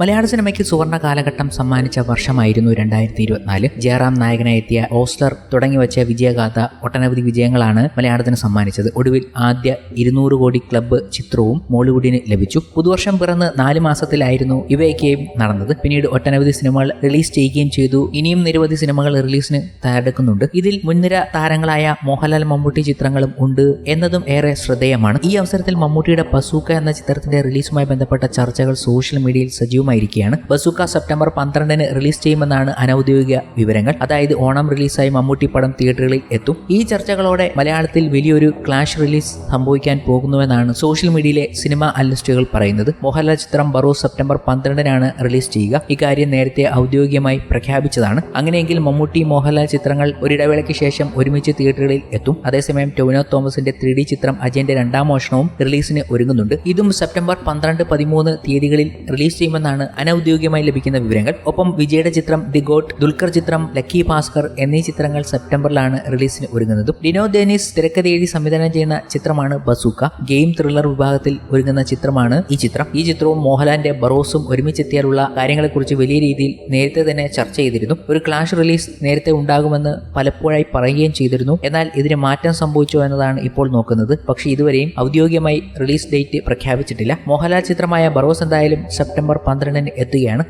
മലയാള സിനിമയ്ക്ക് സുവർണ കാലഘട്ടം സമ്മാനിച്ച വർഷമായിരുന്നു രണ്ടായിരത്തി ഇരുപത്തിനാല് ജയറാം നായകനായെത്തിയ ഓസ്റ്റർ തുടങ്ങി വച്ച വിജയഗാഥ ഒട്ടനവധി വിജയങ്ങളാണ് മലയാളത്തിന് സമ്മാനിച്ചത്. ഒടുവിൽ ആദ്യ ഇരുന്നൂറ് കോടി ക്ലബ്ബ് ചിത്രവും മോളിവുഡിന് ലഭിച്ചു. പുതുവർഷം പിറന്ന് നാല് മാസത്തിലായിരുന്നു ഇവയൊക്കെയും നടന്നത്. പിന്നീട് ഒട്ടനവധി സിനിമകൾ റിലീസ് ചെയ്യുകയും ചെയ്തു. ഇനിയും നിരവധി സിനിമകൾ റിലീസിന് തയ്യാറെടുക്കുന്നുണ്ട്. ഇതിൽ മുൻനിര താരങ്ങളായ മോഹൻലാൽ മമ്മൂട്ടി ചിത്രങ്ങളും ഉണ്ട് എന്നതും ഏറെ ശ്രദ്ധേയമാണ്. ഈ അവസരത്തിൽ മമ്മൂട്ടിയുടെ പസൂക്ക എന്ന ചിത്രത്തിന്റെ റിലീസുമായി ബന്ധപ്പെട്ട ചർച്ചകൾ സോഷ്യൽ മീഡിയയിൽ സജീവമായിരിക്കുകയാണ് ബസുക്ക സെപ്റ്റംബർ പന്ത്രണ്ടിന് റിലീസ് ചെയ്യുമെന്നാണ് അനൌദ്യോഗിക വിവരങ്ങൾ. അതായത് ഓണം റിലീസായി മമ്മൂട്ടി പടം തിയേറ്ററുകളിൽ എത്തും. ഈ ചർച്ചകളോടെ മലയാളത്തിൽ വലിയൊരു ക്ലാഷ് റിലീസ് സംഭവിക്കാൻ പോകുന്നുവെന്നാണ് സോഷ്യൽ മീഡിയയിലെ സിനിമ അനലിസ്റ്റുകൾ പറയുന്നത്. മോഹൻലാൽ ചിത്രം ബറോ സെപ്റ്റംബർ പന്ത്രണ്ടിനാണ് റിലീസ് ചെയ്യുക. ഇക്കാര്യം നേരത്തെ ഔദ്യോഗികമായി പ്രഖ്യാപിച്ചതാണ്. അങ്ങനെയെങ്കിൽ മമ്മൂട്ടി മോഹൻലാൽ ചിത്രങ്ങൾ ഒരിടവേളയ്ക്ക് ശേഷം ഒരുമിച്ച് തിയേറ്ററുകളിൽ എത്തും. അതേസമയം ടൊവിനോ തോമസിന്റെ ത്രീ ഡി ചിത്രം അജയന്റെ രണ്ടാം മോഷണവും റിലീസിന് ഒരുങ്ങുന്നുണ്ട്. ഇതും സെപ്റ്റംബർ പന്ത്രണ്ട് പതിമൂന്ന് തീയതികളിൽ റിലീസ് ചെയ്യുമെന്നാണ് അനൌദ്യോഗികമായി ലഭിക്കുന്ന വിവരങ്ങൾ. ഒപ്പം വിജയുടെ ചിത്രം ദി ഗോട്ട് ദുൽഖർ ചിത്രം ലക്കി ഭാസ്കർ എന്നീ ചിത്രങ്ങൾ സെപ്റ്റംബറിലാണ് റിലീസിന് ഒരുങ്ങുന്നതും. ഡിനോ ഡെനിസ് തിരക്കഥ സംവിധാനം ചെയ്യുന്ന ചിത്രമാണ് ബസൂക്ക. ഗെയിം ത്രില്ലർ വിഭാഗത്തിൽ ഒരുങ്ങുന്ന ചിത്രമാണ് ഈ ചിത്രം. ഈ ചിത്രവും മോഹൻലാലിന്റെ ബറോസും ഒരുമിച്ചെത്തിയാലുള്ള കാര്യങ്ങളെക്കുറിച്ച് വലിയ രീതിയിൽ നേരത്തെ തന്നെ ചർച്ച ചെയ്തിരുന്നു. ഒരു ക്ലാഷ് റിലീസ് നേരത്തെ ഉണ്ടാകുമെന്ന് പലപ്പോഴായി പറയുകയും ചെയ്തിരുന്നു. എന്നാൽ ഇതിന് മാറ്റം സംഭവിച്ചോ എന്നതാണ് ഇപ്പോൾ നോക്കുന്നത്. പക്ഷേ ഇതുവരെയും ഔദ്യോഗികമായി റിലീസ് ഡേറ്റ് പ്രഖ്യാപിച്ചിട്ടില്ല. മോഹൻലാൽ ചിത്രമായ ബറോസ് എന്തായാലും സെപ്റ്റംബർ ചന്ദ്രനൻ എത്തുകയാണ്